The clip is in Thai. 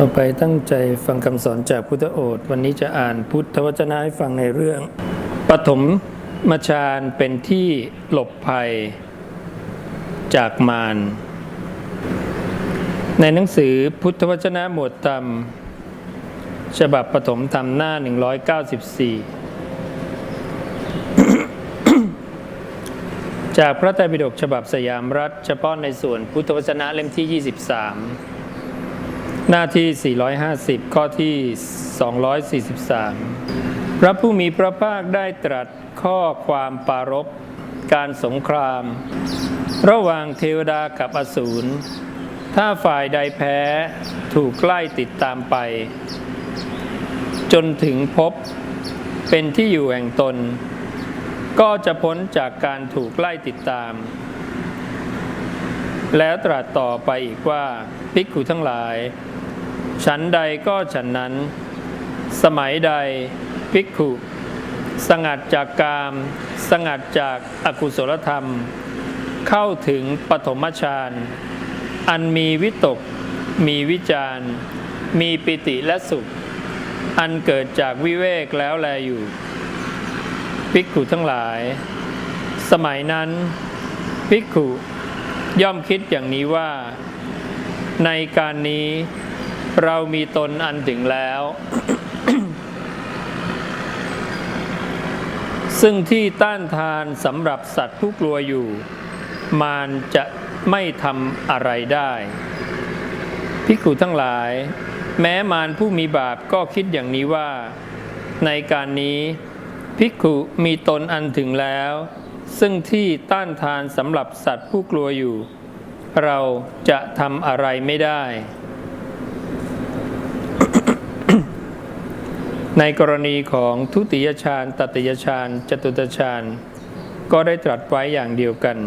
ต่อไปตั้งใจฟังคำสอนจากพุทธโอษฐ์วันนี้จะอ่านพุทธวจนะให้ฟังในเรื่อง ปฐมมฌานเป็นที่หลบภัยจากมารในหนังสือพุทธวจนะหมวดธรรม ฉบับปฐมธรรมหน้า 194 จากพระไตรปิฎกฉบับสยามรัฐ เฉพาะในส่วนพุทธวจนะเล่มที่ 23 หน้าที่ 450 ข้อที่ 243 พระผู้มีพระภาคได้ตรัสข้อความปารบการสงคราม ระหว่างเทวดากับอสูร ถ้าฝ่ายใดแพ้ถูกไล่ติดตามไป จนถึงพบเป็นที่อยู่แห่งตน ก็จะพ้นจากการถูกไล่ติดตาม แล้วตรัสต่อไปอีกว่าภิกขุทั้งหลาย ฉันใดก็ฉันนั้น สมัยใดภิกขุสงัดจากกาม สงัดจากอากุศลธรรม เข้าถึงปฐมฌานอันมีวิตก มีวิจารมีปิติและสุข อันเกิดจากวิเวกแล้วแลอยู่ภิกขุทั้งหลาย สมัยนั้นภิกขุ ย่อมคิดอย่างนี้ว่า ในการนี้เรามีตนอันถึงแล้ว ซึ่งที่ต้านทานสำหรับสัตว์ผู้กลัวอยู่ มารจะไม่ทำอะไรได้ภิกุทั้งหลาย แม้มารผู้มีบาปก็คิดอย่างนี้ว่า ในการนี้ภิกุมีตนอันถึงแล้ว ซึ่งที่ต้านทานสำหรับสัตว์ผู้กลัวอยู่ เราจะทำอะไรไม่ได้ ในกรณีของทุติยชาญตติยชาญจตุตชาญก็ได้ตรัสไว้อย่างเดียวกัน